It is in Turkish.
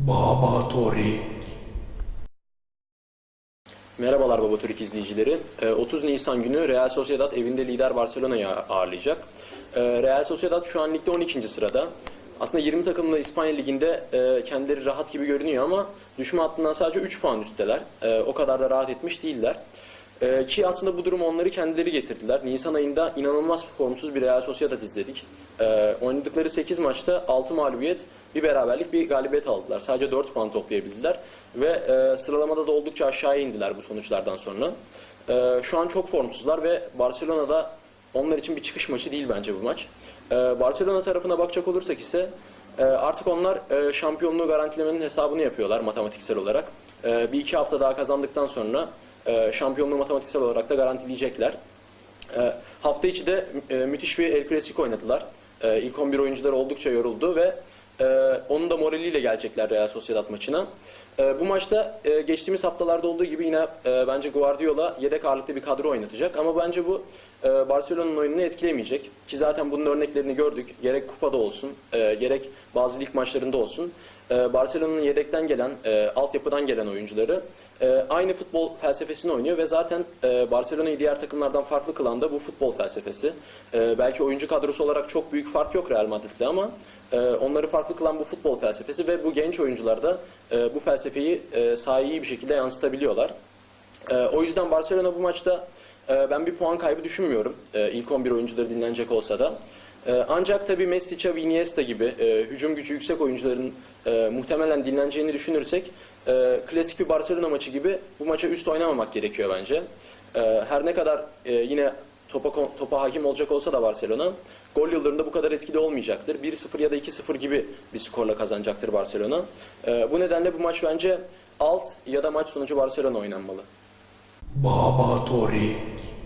Baba Torik. Merhabalar Baba Türk izleyicileri. Ee, 30 Nisan günü Real Sociedad evinde lider Barcelona'yı ağırlayacak. Ee, Real Sociedad şu an ligde 12. sırada. Aslında 20 takımlı İspanya Ligi'nde e, kendileri rahat gibi görünüyor ama düşme hattından sadece 3 puan üstteler. E, O kadar da rahat etmiş değiller. E, Ki aslında bu durum onları kendileri getirdiler. Nisan ayında inanılmaz formsuz bir Real Sociedad izledik. E, Oynadıkları 8 maçta 6 mağlubiyet, bir beraberlik, bir galibiyet aldılar. Sadece 4 puan toplayabildiler ve e, sıralamada da oldukça aşağıya indiler bu sonuçlardan sonra. E, Şu an çok formsuzlar ve Barcelona'da onlar için bir çıkış maçı değil bence bu maç. E, Barcelona tarafına bakacak olursak ise e, artık onlar e, şampiyonluğu garantilemenin hesabını yapıyorlar matematiksel olarak. E, Bir iki hafta daha kazandıktan sonra e, şampiyonluğu matematiksel olarak da garantileyecekler. E, hafta içi de e, müthiş bir El Clasico oynadılar. E, ilk 11 oyuncular oldukça yoruldu ve e, onun da moraliyle gelecekler Real Sociedad maçına. E, bu maçta e, geçtiğimiz haftalarda olduğu gibi yine e, bence Guardiola yedek ağırlıklı bir kadro oynatacak. Ama bence bu e, Barcelona'nın oyununu etkilemeyecek. Ki zaten bunun örneklerini gördük. Gerek kupada olsun, e, gerek bazı lig maçlarında olsun. E, Barcelona'nın yedekten gelen, e, altyapıdan gelen oyuncuları e, aynı futbol felsefesini oynuyor ve zaten e, Barcelona'yı diğer takımlardan farklı kılan da bu futbol felsefesi. E, belki oyuncu kadrosu olarak çok büyük fark yok Real Madrid'le ama e, onları farklı kılan bu futbol felsefesi ve bu genç oyuncular da e, bu felsefeyi e, sahaya bir şekilde yansıtabiliyorlar. E, o yüzden Barcelona bu maçta e, ben bir puan kaybı düşünmüyorum. E, ilk 11 oyuncuları dinlenecek olsa da. E, ancak tabii Messi, Xavi, Iniesta gibi e, hücum gücü yüksek oyuncuların e, muhtemelen dinleneceğini düşünürsek e, klasik bir Barcelona maçı gibi bu maça üst oynamamak gerekiyor bence. E, her ne kadar e, yine topa, topa hakim olacak olsa da Barcelona gol yıllarında bu kadar etkili olmayacaktır. 1-0 ya da 2-0 gibi bir skorla kazanacaktır Barcelona. E, bu nedenle bu maç bence alt ya da maç sonucu Barcelona oynanmalı. Baba Torik.